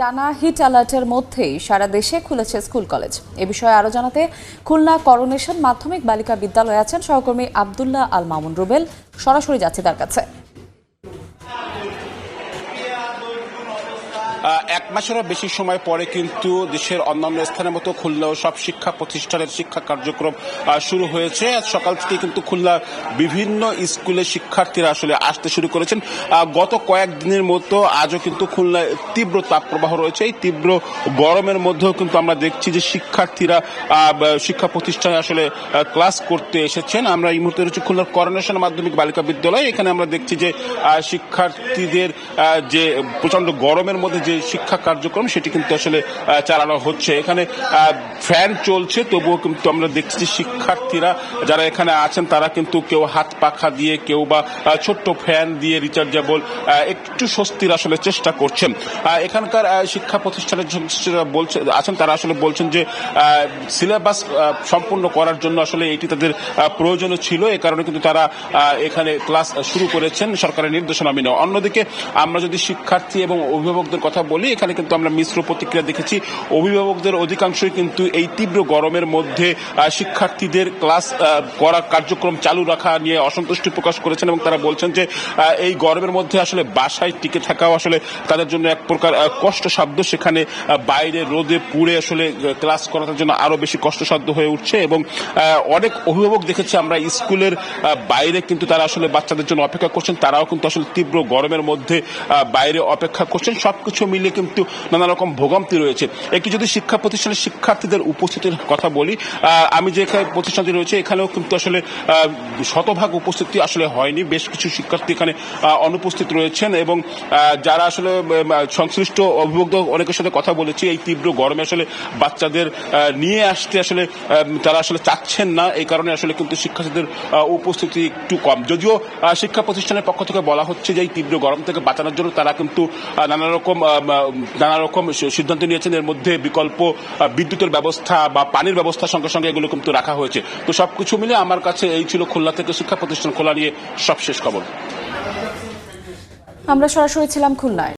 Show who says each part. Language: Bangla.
Speaker 1: টানা হিট অ্যালার্টের মধ্যেই সারা দেশে খুলেছে স্কুল কলেজ। এ বিষয়ে আরও জানাতে খুলনা করোনেশন মাধ্যমিক বালিকা বিদ্যালয়ে আছেন সহকর্মী আবদুল্লাহ আল মামুন রুবেল। সরাসরি যাচ্ছে তার কাছে।
Speaker 2: এক মাসেরও বেশি সময় পরে কিন্তু দেশের অন্যান্য স্থানের মতো খুলনাও সব শিক্ষা প্রতিষ্ঠানের শিক্ষা কার্যক্রম শুরু হয়েছে। সকাল থেকে কিন্তু খুলনা বিভিন্ন স্কুলে শিক্ষার্থীরা আসলে আসতে শুরু করেছেন। গত কয়েকদিনের মতো আজও কিন্তু খুলনায় তীব্র তাপপ্রবাহ রয়েছে। এই তীব্র গরমের মধ্যেও কিন্তু আমরা দেখছি যে শিক্ষার্থীরা শিক্ষা প্রতিষ্ঠানে আসলে ক্লাস করতে এসেছেন। আমরা এই মুহূর্তে রয়েছে খুলনার করোনেশন মাধ্যমিক বালিকা বিদ্যালয়। এখানে আমরা দেখছি যে শিক্ষার্থীদের যে প্রচণ্ড গরমের মধ্যে যে শিক্ষা কার্যক্রম, সেটি কিন্তু আসলে চালানো হচ্ছে। এখানে ফ্যান চলছে, তবুও কিন্তু আমরা দেখছি শিক্ষার্থীরা, যারা এখানে আছেন, তারা কিন্তু কেউ হাত পাখা দিয়ে, কেউ বা ছোট্ট ফ্যান দিয়ে রিচার্জেবল একটু স্বস্তির আসলে চেষ্টা করছেন। এখানকার শিক্ষা প্রতিষ্ঠানের বলছে, আছেন, তারা আসলে বলছেন যে সিলেবাস সম্পূর্ণ করার জন্য আসলে এটি তাদের প্রয়োজনও ছিল। এ কারণে কিন্তু তারা এখানে ক্লাস শুরু করেছেন সরকারের নির্দেশনা মেনে অন্যদিকে আমরা যদি শিক্ষার্থী এবং অভিভাবকদের কথা বলি এখানে কিন্তু আমরা মিশ্র প্রতিক্রিয়া দেখেছি। অভিভাবকদের অধিকাংশই কিন্তু এই তীব্র গরমের মধ্যে শিক্ষার্থীদের ক্লাস করার কার্যক্রম চালু রাখা নিয়ে অসন্তুষ্টি প্রকাশ করেছেন এবং তারা বলছেন যে এই গরমের মধ্যে আসলে বাসায় টিকে থাকাও আসলে তাদের জন্য এক প্রকার কষ্টসাধ্য। সেখানে বাইরে রোদে পুড়ে আসলে ক্লাস করার জন্য আরও বেশি কষ্টসাধ্য হয়ে উঠছে এবং অনেক অভিভাবক দেখেছি আমরা স্কুলের বাইরে কিন্তু তারা আসলে বাচ্চাদের জন্য অপেক্ষা করছেন। তারাও কিন্তু আসলে তীব্র গরমের মধ্যে বাইরে অপেক্ষা করছেন। সবকিছু মিলিয়ে কিন্তু নানা রকম ভোগান্তি রয়েছে। একটি যদি শিক্ষা প্রতিষ্ঠানের শিক্ষার্থীদের উপস্থিতির কথা বলি আমি যে প্রতিষ্ঠানটি রয়েছে, এখানেও কিন্তু আসলে শতভাগ উপস্থিতি আসলে হয়নি। বেশ কিছু শিক্ষার্থী এখানে অনুপস্থিত রয়েছেন এবং যারা আসলে সংশ্লিষ্ট অভিভাবক অনেকের সাথে কথা বলেছি। এই তীব্র গরমে আসলে বাচ্চাদের নিয়ে আসতে আসলে তারা আসলে চাচ্ছেন না। এই কারণে আসলে কিন্তু শিক্ষার্থীদের উপস্থিতি একটু কম। যদিও শিক্ষা প্রতিষ্ঠানের পক্ষ থেকে বলা হচ্ছে যে এই তীব্র গরম থেকে বাঁচানোর জন্য তারা কিন্তু নানা রকম নানা রকম সিদ্ধান্ত নিয়েছেন। এর মধ্যে বিকল্প বিদ্যুতের ব্যবস্থা বা পানির ব্যবস্থা সঙ্গে সঙ্গে এগুলো কিন্তু রাখা হয়েছে। তো সবকিছু মিলে আমার কাছে এই ছিল খুলনা থেকে শিক্ষা প্রতিষ্ঠান খোলা নিয়ে সবশেষ খবর।
Speaker 1: আমরা সরাসরি ছিলাম খুলনায়।